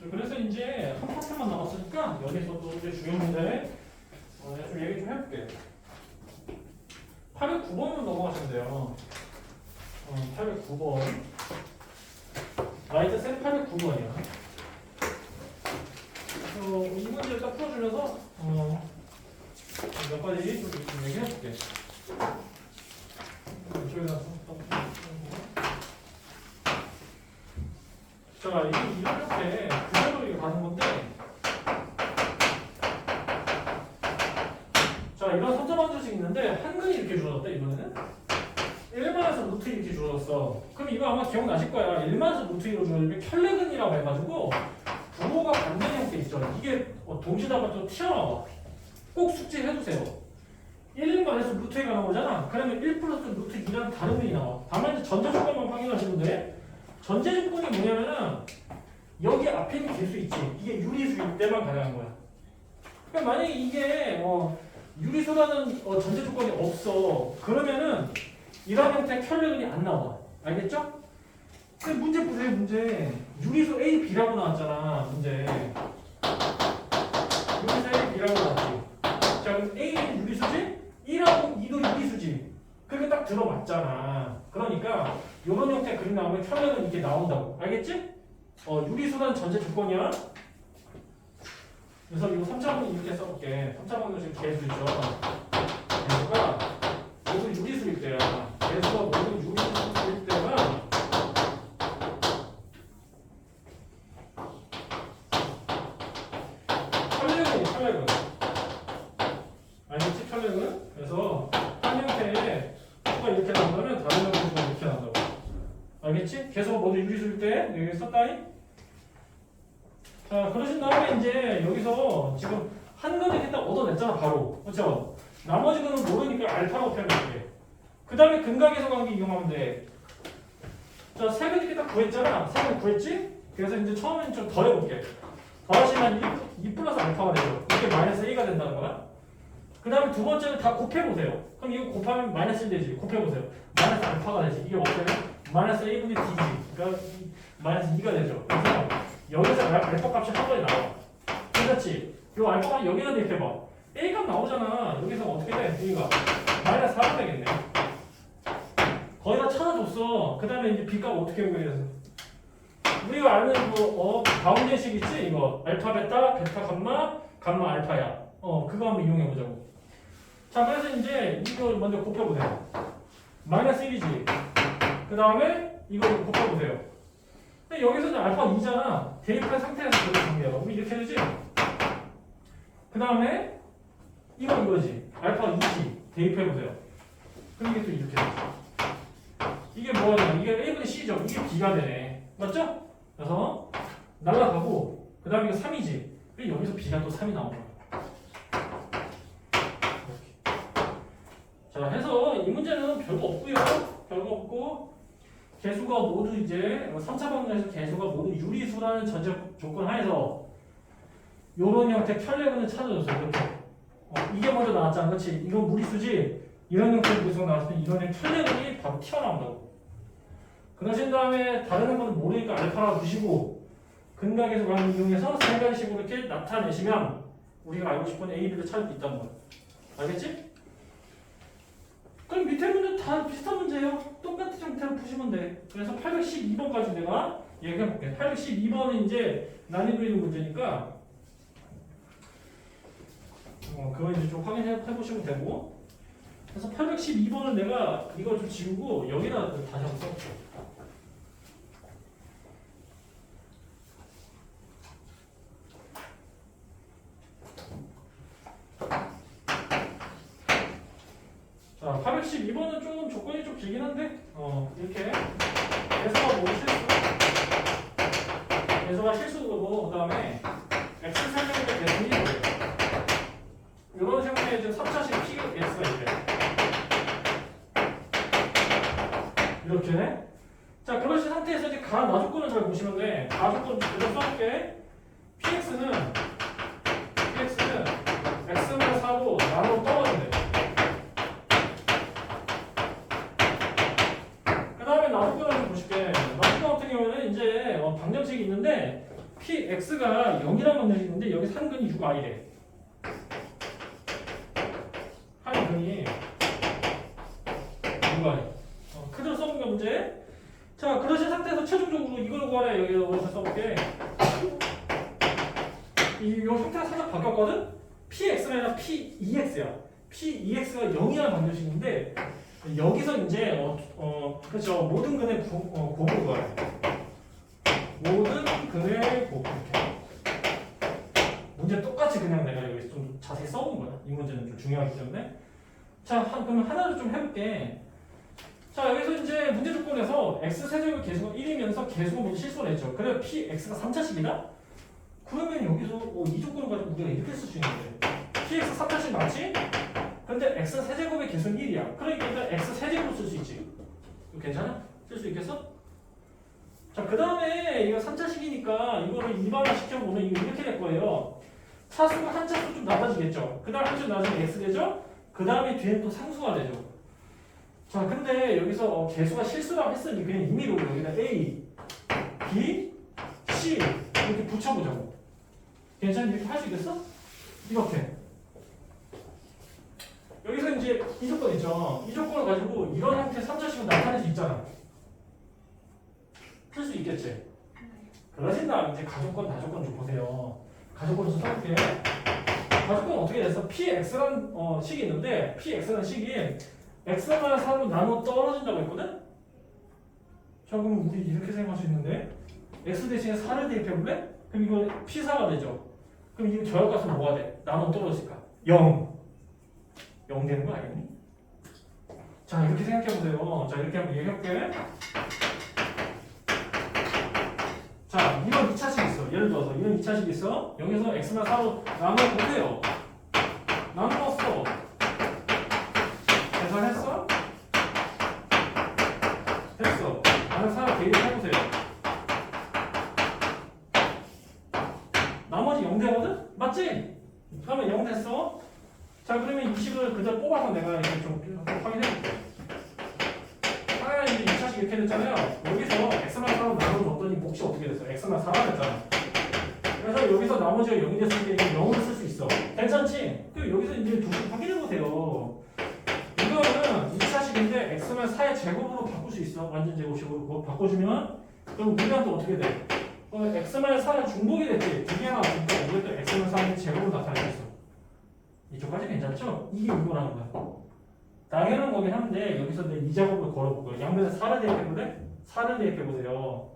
그래서 이제 한 파트만 남았으니까 여기서도 이제 주요 문제 어, 좀 얘기 좀 해볼게. 809번으로 넘어가시면 돼요. 어, 809번. 라이트 셀 809번이야. 그래서 이 문제를 딱 풀어주면서 어, 몇 가지 좀, 좀 얘기해볼게. 이쪽에다 자, 이 이렇게 그대로 이렇게 가는 건데, 자, 이런 선점방정식 있는데 한근이 이렇게 주어졌다 이번에는 1만에서 루트 이렇게 주어졌어. 그럼 이거 아마 기억나실 거야. 1만에서 루트 2로 주어지면 켤레근이라고 해가지고 부호가 반대 형태 있죠. 이게 어, 또 튀어나와. 꼭 숙지해두세요. 1만에서 루트 2가 나오잖아. 그러면 1 플러스 루트 2라는 다른 근이 나와. 다만 이제 전자 조건만 확인하시면 돼. 전제 조건이 뭐냐면은 여기 앞에 있는 개수 있지. 이게 유리수일 때만 가능한 거야. 그러니까 만약에 이게 어, 유리수라는 어, 전제 조건이 없어. 그러면은 이런 형태의 켤레근이 안 나와. 알겠죠? 근데 문제 보세요, 문제. 유리수 A, B라고 나왔잖아, 문제. 유리수 A, B라고 나왔지. 자, 그럼 A는 유리수지? 1하고 2도 유리수지. 그게 딱 들어맞잖아. 그러니까 이런 형태 그림 나오면 켤레근 이게 나온다고. 알겠지? 어, 유리수라는 전제 조건이야. 그래서 이거 3차원은 이렇게 써볼게. 3차원은 지금 개수 있죠. 개수가 모두 유리수일 때야. 개수가 모두 유리수일 때가 혈액은 혈액은 알겠지 혈액은 그래서 한 형태의 수가 이렇게 나온다면 다른 형태의 수가 이렇게 나온다고 알겠지? 개수가 모두 유리수일 때 여기 썼다니 자 그러신 다음에 이제 여기서 지금 한 근을 일단 얻어냈잖아 바로 그렇죠? 나머지 근은 모르니까 알파라고 표현할게 그 다음에 근각에서 관계 이용하면 돼. 자, 세근 이렇게 딱 구했잖아. 세근 구했지? 그래서 이제 처음엔 좀 더 해볼게. 더하시면 2, 2 플러스 알파가 되죠. 이게 마이너스 1가 된다는 거야. 그 다음에 두 번째는 다 곱해보세요. 그럼 이거 곱하면 마이너스 1 되지. 곱해보세요. 마이너스 알파가 되지. 이게 어때요? 마이너스 1분의 d지. 그러니까 이- 마이너스 2가 되죠. 그래서 여기서 알- 알파 값이 한 번에 나와. 그렇지? 이 알파가 여기다 대입해봐. A 값 나오잖아. 여기서 어떻게 돼? A가 마이너스 4가 되겠네. 거의 다 찾아줬어. 그 다음에 이제 B값 어떻게 연결해서? 우리가 아는 그, 어, 가운데식 있지? 이거. 알파, 베타, 베타, 감마, 감마, 알파야. 어, 그거 한번 이용해보자고. 자, 그래서 이제 이거 먼저 곱해보세요. 마이너스 1이지. 그 다음에 이거 곱해보세요. 근데 여기서는 알파 2잖아. 대입한 상태에서 그렇게 정리해봐. 우리 이렇게 해주지? 그 다음에 이거 이거지. 알파 2지. 대입해보세요. 그럼 이게 또 이렇게 돼. 이게 뭐냐? 이게 1분의 C죠. 이게 B가 되네. 맞죠? 그래서 날라가고 그 다음에 이거 3이지. 그리고 여기서 B가 또 3이 나오는 거야. 이렇게. 자, 해서 이 문제는 별거 없고요. 별거 없고 개수가 모두 이제 3차 방정에서 개수가 모두 유리수라는 전제 조건 하에서 요런 형태 켤레근을 찾아줬어요. 이렇게. 어, 이게 먼저 나왔잖아. 그렇지? 이건 무리수지? 이런 형태의 무리수가 나왔을 때 이런 켤레근이 바로 튀어나온다고. 그러신 다음에 다른 거는 모르니까 알파라고 두시고 근각에서 관계 이용해서 세 가지 식으로 이렇게 나타내시면 우리가 알고 싶은 A, B를 찾을 수 있다는 거야. 알겠지? 그럼 밑에 문제 다 비슷한 문제예요. 똑같은 형태로 푸시면 돼. 그래서 812번까지 내가 얘기해 볼게. 812번은 이제 난이도 있는 문제니까 어, 그거 이제 좀 확인해 보시면 되고. 그래서 812번은 내가 이거 좀 지우고 여기다 다시 한번 써볼게. 자, 812번은 좀 조건이 좀 길긴 한데, 어, 이렇게. 개수가 뭐 실수? 개수가 실수고, 그 다음에, x 설명의 개수이 뭐예요? 이런 형태의 지금 3차식 P가 X가 있대. 이렇게. 자, 그러신 상태에서 이제 가 나조건을 잘 보시면 돼. 가조건 그대로 써볼게. PX는, PX는 X만 사고 나로 떨어진대. 그 다음에 나조건을 좀 보실게. 나조건 같은 경우는 이제 어, 방정식이 있는데 px가 0이라고 만들어지는데 여기 한 근이 6i래. 한 근이 6i. 어, 그대로 써본 게 문제. 자, 그러신 상태에서 최종적으로 이걸 구하래. 여기 여기서 써볼게. 이, 요 상태가 살짝 바뀌었거든? px가 아니라 p2x야. p2x가 0이라는 방정식인데 여기서 이제 어, 어 그렇죠 모든 근의 구, 어, 곱을 구하래. 모든 근의 곱 이렇게. 문제 똑같이 그냥 내가 여기 좀 자세히 써본 거야. 이 문제는 좀 중요하기 때문에. 자, 한, 그럼 하나를 좀 해볼게. 자, 여기서 이제 문제 조건에서 x 세제곱 계수가 1이면서 계수가 모두 실수를 했죠. 그래 px가 3차식이다? 그러면 여기서 어, 이 조건을 가지고 우리가 이렇게 쓸 수 있는데 px 3차식 맞지? 근데 x 세제곱의 개수는 1이야. 그러니까 일단 x 세제곱으로 쓸 수 있지. 괜찮아? 쓸 수 있겠어? 자, 그 다음에 이거 3차식이니까 이거를 일반화 시켜보면 이거 이렇게 될 거예요. 차수가 한 차수 좀 낮아지겠죠. 그 다음 한 차수 낮으면 x 되죠? 그 다음에 뒤에는 또 상수가 되죠. 자, 근데 여기서 어, 개수가 실수라고 했으니 그냥 임의로 여기다 a, b, c 이렇게 붙여보자고. 괜찮니? 이렇게 할 수 있겠어? 이렇게. 여기서 이제 이 조건 있죠. 이 조건을 가지고 이런 형태 3차식으로 나타낼 수 있잖아. 풀 수 있겠지? 그러신 다음 이제 가족권, 다조건 좀 보세요. 가족권을 좀 써볼게. 가족권 어떻게 됐어? px라는 어, 식이 있는데 px라는 식이 x만 4로 나눠 떨어진다고 했거든? 자 그럼 우리 이렇게 생각할 수 있는데 x 대신에 4를 대입해볼래? 그럼 이거 p4가 되죠? 그럼 이 저역값은 뭐가 돼? 나눠 떨어질까? 0 0 되는 거 아니니? 자 이렇게 생각해보세요 자 이렇게 한번 얘기해볼게 자 이런 2차식 있어 예를 들어서 이런 2차식 있어 여기서 x만 4로 나눠 보세요 나누었어 계산했어? 됐어 나는 4를 대입해보세요 나머지 0 되거든? 맞지? 그러면 0 됐어? 자 식을 그대로 뽑아서 내가 이렇게 좀 확인해볼게 하나 이제 2차식 이렇게 됐잖아요. 여기서 x만 4로 나눠줬더니 몫이 어떻게 됐어? x만 4가 됐잖아. 그래서 여기서 나머지가 0이 됐을 때 0으로 쓸수 있어. 괜찮지? 그럼 여기서 이제 두개 확인해보세요. 이거는 2차식인데 x만 4의 제곱으로 바꿀 수 있어. 완전 제곱식으로. 그거 바꿔주면 그럼 우리가 또 어떻게 돼? 어, x만 4가 중복이 됐지. 두 개가 나왔으니까 우리가 또 x만 4의 제곱으로 나타낼 수 있어 이쪽까지 괜찮죠? 이게 이거라는 거야. 당연한 거긴 한데 여기서 내이 작업을 걸어볼 거야. 양면에 4를 대입해볼래? 4를 대입해보세요.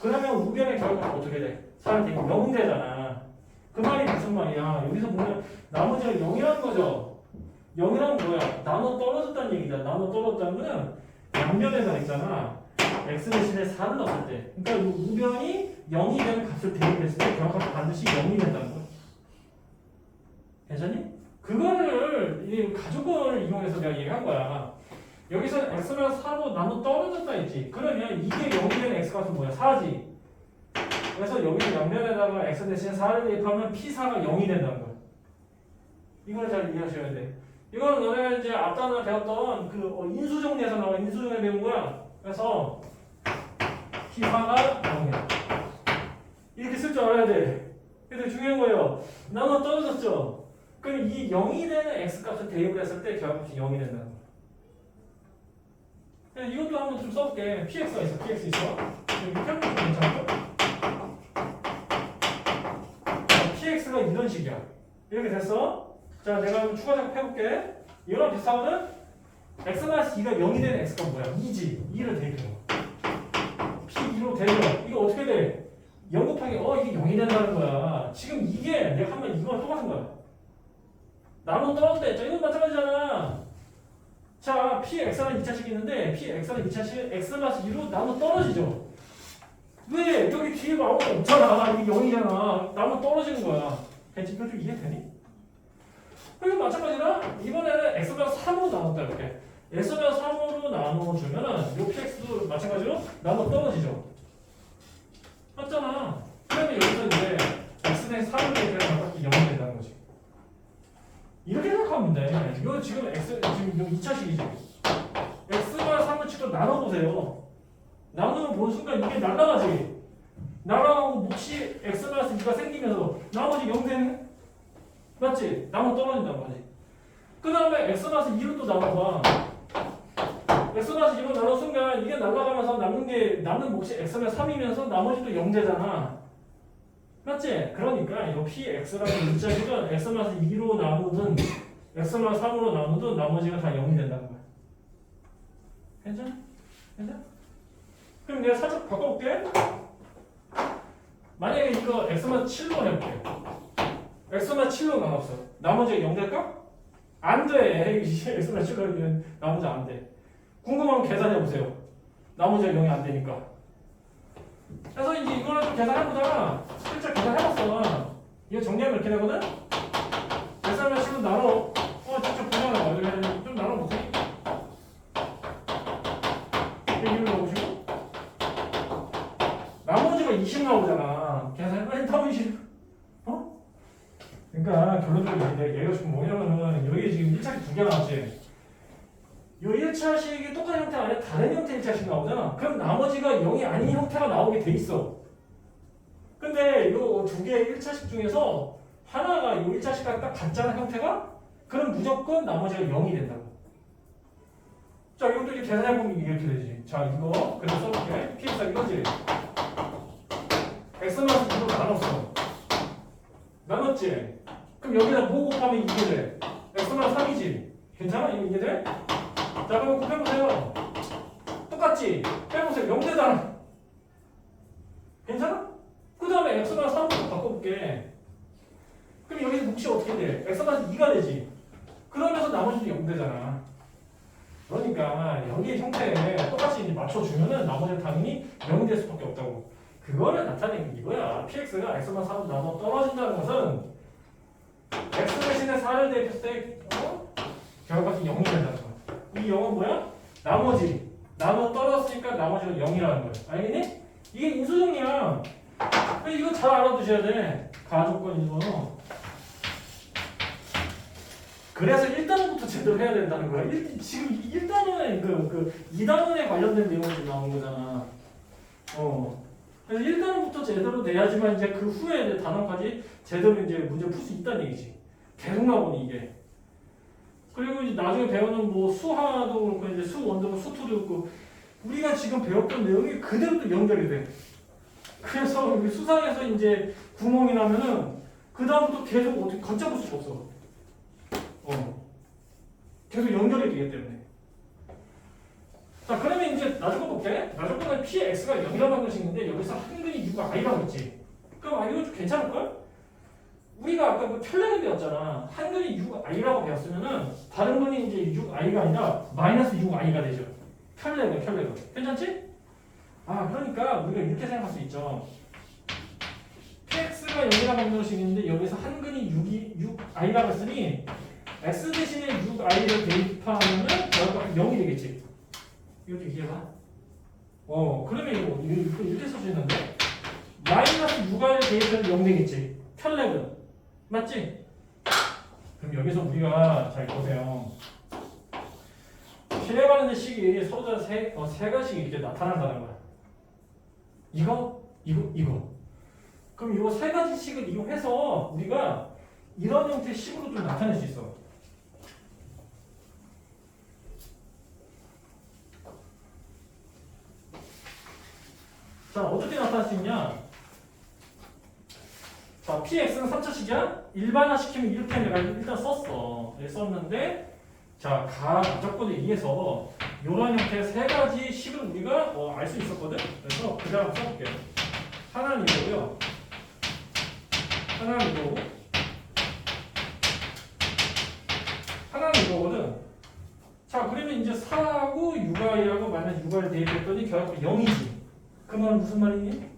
그러면 우변의 결과가 어떻게 돼? 4를 대입 0 되잖아. 그 말이 무슨 말이야? 여기서 보면 나머지가 0이라는 거죠. 0이란 뭐야? 나눠 떨어졌다는 얘기다. 나눠 떨어졌다는 거는 양변에다 있잖아. x 대신에 4를 넣었을 때. 그러니까 이 우변이 0이 되는 값을 대입했을 때 결과가 반드시 0이 된다는 거야. 괜찮니? 그거를 이 가족권을 이용해서 내가 얘기한 거야. 여기서 x가 4로 나눠 떨어졌다 했지. 그러면 이게 0이 되는 x값은 뭐야? 4지. 그래서 여기 양면에다가 x 대신에 4를 대입하면 p4가 0이 된다는 거야. 이걸 잘 이해하셔야 돼. 이거는 너네가 이제 앞단에 배웠던 그 어, 인수정리에서 나온 인수정리 배운 거야. 그래서 p4가 0이야. 이렇게 쓸 줄 알아야 돼. 근데 중요한 거예요. 나눠 떨어졌죠? 그럼 이 0이 되는 x값을 대입을 했을 때 결합값이 0이 된다는. 그냥 이것도 한번 좀 써볼게. px가 있어, px 있어. 여기 평균 괜찮죠? 자, px가 이런 식이야. 이렇게 됐어? 자, 내가 한번 추가 작업 해볼게. 이거랑 비슷하거든? x-2가 0이 되는 x가 뭐야? 2지. 2를 대입해. p2로 대입해. 이거 어떻게 돼? 0 곱하기 어 이게 0이 된다는 거야. 지금 이게 내가 하면 이거랑 똑같은 거야. 나눠 떨어졌다 했죠. 이건 마찬가지잖아. 자, px는 2차식이 있는데 px는 2차식 x 마스 2로 나눠 떨어지죠. 왜? 여기 뒤에 아무것도 없잖아. 이게 0이잖아. 나눠 떨어지는 거야. 괜찮? 이거 좀 이해되니? 그리고 마찬가지로 이번에는 x가 3으로 나눴다 이렇게. x가 3으로 나눠주면은 요 px도 마찬가지로 나눠 떨어지죠. 맞잖아. 그러면 여기서 이제 x는 3을 대입하면 0이 된다는 거지. 이렇게 생각하면 돼. 이거 지금 x 지금 이거 2차식이지. x가 3을 직접 나눠보세요. 나누면 보는 순간 이게 날라가지. 나랑하고 몫이 x 마이너스 2가 생기면서 나머지 0 되네? 맞지? 나무 떨어진단 말이지. 그 다음에 x 마이너스 2로 또 나눠봐. x 마이너스 2로 나눈 순간 이게 날아가면서 남는 게 남는 몫이 x 마이너스 3이면서 나머지도 0 되잖아. 맞지? 그러니까 이 px라는 문자식은 x 마이너스 2로 나누든 x 마이너스 3으로 나누든 나머지가 다 0이 된다는 거야. 괜찮아? 괜찮아? 그럼 내가 살짝 바꿔볼게. 만약에 이거 x만 7로 해볼게. x만 7로 나눴어. 나머지가 0 될까? 안 돼. 이게 x만 7로 하면 나머지 안 돼. 궁금하면 계산해보세요. 나머지가 0이 안 되니까. 그래서 이제 이거를 좀 계산해보다가 실제 계산해봤어. 이거 정리하면 이렇게 되거든? x만 7로 나눠. 어, 직접 보잖아. 그래, 좀 나눠보세요. 100을 넣으시고 나머지가 20 나오잖아. 다 20. 어? 그러니까 결론적으로 얘가 지금 뭐냐면은 여기 지금 1차식 두개 나왔지. 요 1차식이 똑같은 형태가 아니라 다른 형태 1차식 나오잖아. 그럼 나머지가 0이 아닌 형태가 나오게 돼 있어. 근데 요두 개의 1차식 중에서 하나가 요 1차식과 딱 같잖아 형태가? 그럼 무조건 나머지가 0이 된다고. 자, 이것도 이제 계산해보면 이렇게 되지. 자, 이거 그래서 써볼게. px 이거지. x 마이너스 2로 나눴어. 나눴지? 그럼 여기다 뭐 곱하면 이게 돼? x 마이너스 3이지? 괜찮아? 이거 이게 돼? 자, 그럼 곱해보세요. 똑같지? 빼보세요. 0 되잖아. 괜찮아? 그 다음에 x 마이너스 3으로 바꿔볼게. 그럼 여기서 몫이 어떻게 돼? x 마이너스 2가 되지? 그러면서 나머지도 0 되잖아. 그러니까 여기 형태에 똑같이 이제 맞춰주면은 나머지는 당연히 0이 될 수밖에 없다고. 그거를 나타내는 게 이거야. px가 x만 3로 나눠 떨어진다는 것은 x 대신에 4를 대입했을 때 어? 결과값이 0이 된다는 거야. 이 0은 뭐야? 나머지. 나눠 떨어졌으니까 나머지가 0이라는 거야. 알겠니? 이게. 그러니까 이거 잘 알아두셔야 돼. 가조건 이거. 그래서 1단원부터 제대로 해야 된다는 거야. 일, 지금 1단원에 그, 그 2단원에 관련된 내용이 좀 나온 거잖아. 어. 그래서 1단원부터 제대로 돼야지만 이제 그 후에 단원까지 제대로 이제 문제 풀 수 있다는 얘기지. 계속 나오니 이게. 그리고 이제 나중에 배우는 뭐 수하도 그렇고 이제 수원도 수투도 있고 우리가 지금 배웠던 내용이 그대로 또 연결이 돼. 그래서 수상에서 이제 구멍이 나면은 그 다음부터 계속 어떻게 걷잡을 수가 없어. 어. 계속 연결이 되기 때문에. 자, 그러면 이제 나중에 볼게. 나중에 px가 0이라는 것이 있는데 여기서 한근이 6가 i라고 했지. 그럼 아, 이거 좀 괜찮을걸? 우리가 아까 그 켤레는 배웠잖아. 한근이 6i라고 배웠으면은 다른 분이 이제 6i가 아니라 마이너스 6i가 되죠. 켤레가 켤레가. 괜찮지? 아, 그러니까 우리가 이렇게 생각할 수 있죠. px가 0이라고 하는 것이 있는데 여기서 한근이 6이 6i라고 했으니 x 대신에 6i를 대입하면은 결과가 0이 되겠지. 이것도 이해가? 어, 그러면 이거 이렇게 쓸 수 있는데 마이너스 6i를 대입하면 0 되겠지. 켤레는 맞지? 그럼 여기서 우리가 잘 보세요. 실행하는 식이 서로 세, 어, 세 가지 이렇게 나타난다는 거야. 이거, 이거, 이거. 그럼 이거 세 가지 식을 이용해서 우리가 이런 형태의 식으로 좀 나타낼 수 있어. 자, 어떻게 나타낼 수 있냐? 자, px는 3차식이야? 일반화시키면 이렇게 내가 일단 썼어. 네, 썼는데, 자, 가 조건에 의해서 이런 형태의 세 가지 식을 우리가 어, 알 수 있었거든? 그래서 한번 써볼게요. 하나는 이거고요. 하나는 이거고. 하나는 이거거든. 자, 그러면 이제 4하고 6i라고 마이너스 6i를 대입했더니 결국 0이지. 그 말은 무슨 말이니?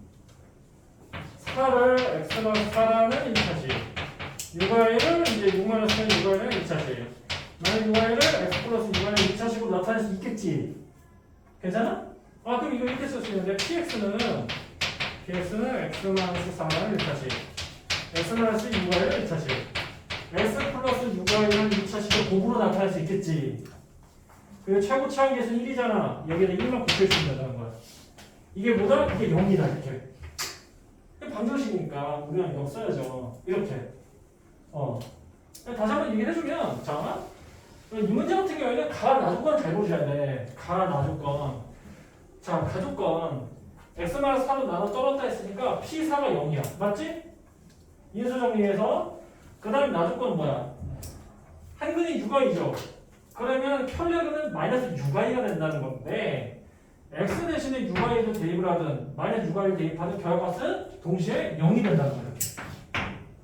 4를 x만 4라는 1차식 6i를 이제 6 마이너스 6i는 1차식 마이너스 6i를 x 플러스 6i는 2차식으로 나타낼 수 있겠지. 괜찮아? 아 그럼 이거 이렇게 쓸 수 있는데 px는 px는 x 마이너스 4라는 1차식 x 마이너스 6i를 1차식 x 플러스 6i는 2차식을 곱으로 나타낼 수 있겠지. 그리고 최고 차항계수는 1이잖아. 여기다 1만 곱해주면 된다는 거야. 이게 뭐다? 이게 0이다 이렇게 방정식이니까 우리가 이거 써야죠. 이렇게. 어. 다시 한번 얘기를 해주면, 자, 이 문제 같은 경우에는 가 나조건 잘 보셔야 돼. 가 나조건. 자, 가조건. x-4로 나눠 떨었다 했으니까 p4가 0이야. 맞지? 인수 정리해서. 그 다음에 나조건 뭐야? 한근이 6i죠. 그러면 켤레근은 마이너스 6i가 된다는 건데 x 대신에 6i를 대입을 하든 마이너스 6i를 대입하든 결과값은 동시에 0이 된다는. 이렇게.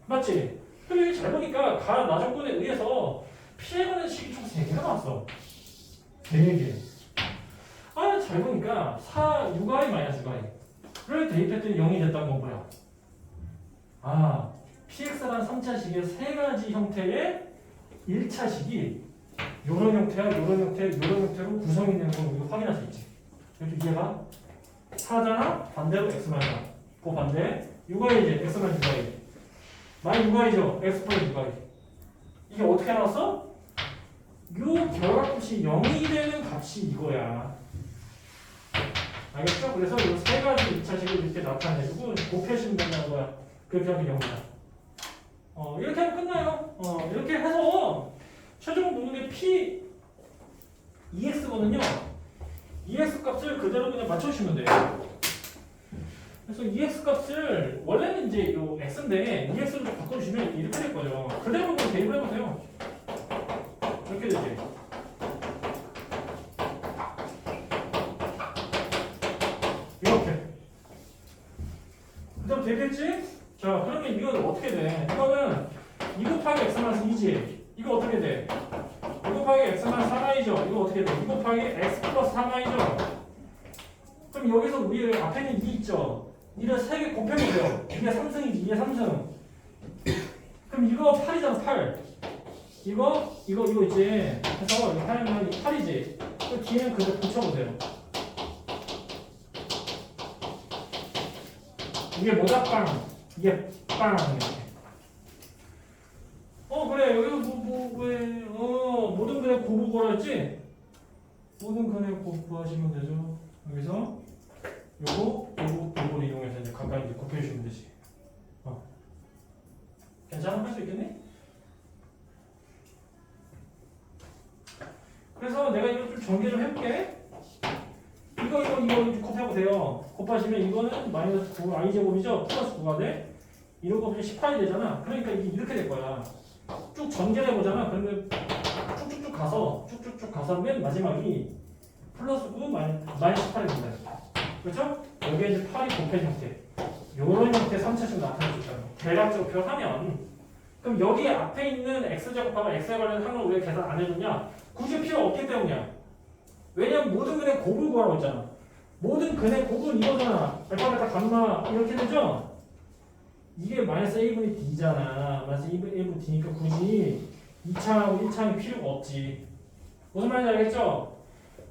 맞지? 그리고 잘 보니까 가 나조건에 의해서 피해가는 식이 총 3개가 나왔어. 3개. 아, 잘 보니까 4, 6i 마이너스 6i를 대입했더니 0이 됐다는 건 뭐야? 아, px라는 3차식의 세 가지 형태의 1차식이 요런 형태야, 요런 형태, 요런 형태로 구성이 되는 걸 우리가 확인할 수 있지. 여기 이해가? 4잖아? 반대로 x만 사. 그 반대 6i지, x만 6i. 마이 6i죠, x 플러스 6i. 이게 어떻게 나왔어? 요 결과값이 0이 되는 값이 이거야. 알겠죠? 그래서 이 세 가지 2차식을 이렇게 나타내주고 곱해주면 된다는 거야. 그렇게 하면 0이다. 어, 이렇게 하면 끝나요. 어, 이렇게 해서 최종 노동의 P EX거든요. EX 값을 그대로 그냥 맞춰주시면 돼요. 그래서 EX 값을 원래는 이제 요 X인데 EX로 좀 바꿔주시면 이렇게 될 거죠. 그대로 그냥 대입을 해보세요. 이렇게 되지. 이렇게. 그다음 되겠지? 자, 그러면 이거는 어떻게 돼? 이거는 2 곱하기 x 마이너스 2지. 이거 어떻게 돼? 2 곱하기 x 마이너스 3i죠. 이거 어떻게 돼? 2 곱하기 x 플러스 3i죠. 그럼 여기서 우리 앞에 있는 2 있죠? 이를 3개 곱해보세요. 이게 3승이지. 이게 3승. 그럼 이거 8이잖아, 8. 이거, 이거, 이거 있지. 그래서 이렇게 하면 8이지. 그 뒤에는 그대로 붙여보세요. 이게 뭐다 빵 이게 빵어 그래 여기서 뭐뭐왜어 모든 근의 곱을 구하랬지 모든 근의 곱 구하시면 되죠 여기서 요거 요거 요거를 이용해서 이제 가까이 이제 곱해 주시면 되지 어 괜찮아 할 수 있겠니 그래서 내가 이거 좀 전개 좀 해볼게 이거 이거 이거 곱해보세요. 곱하시면 이거는 마이너스 9 i 제곱이죠. 플러스 9가 돼. 이런 거 보면 18이 되잖아. 그러니까 이게 이렇게 될 거야. 쭉 전개해 보잖아. 그러면 쭉쭉쭉 가서 쭉쭉 쭉 가서 맨 마지막이 플러스 9 마이, 마이너스 18이 된다. 그렇죠? 여기에 이제 8이 곱해진 형태. 요런 형태 3차식 나타낼 수 있다는 거. 대략적으로 표현하면 그럼 여기 앞에 있는 x제곱하고 x에 관련된 항을 왜 계산 안 해줬냐? 굳이 필요 없기 때문이야. 왜냐면 모든 근의 곱을 구하라고 했잖아. 모든 근의 곱은 이거잖아. 알파, 베타, 감마 이렇게 되죠? 이게 마이너스 1분의 d잖아. 마이너스 1분의 d니까 굳이 2차하고 1차는 필요가 없지. 무슨 말인지 알겠죠?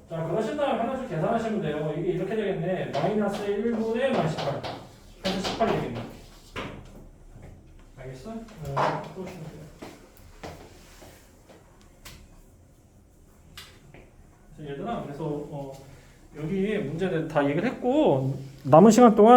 자, 그러신 다음에 하나씩 계산하시면 돼요. 이게 이렇게 되겠네. 마이너스 1분의 마이너스 18. 그래서 18이 되겠네. 알겠어? 어, 또. 그래서 얘들아, 그래서 어, 여기 문제들 다 얘기를 했고 남은 시간 동안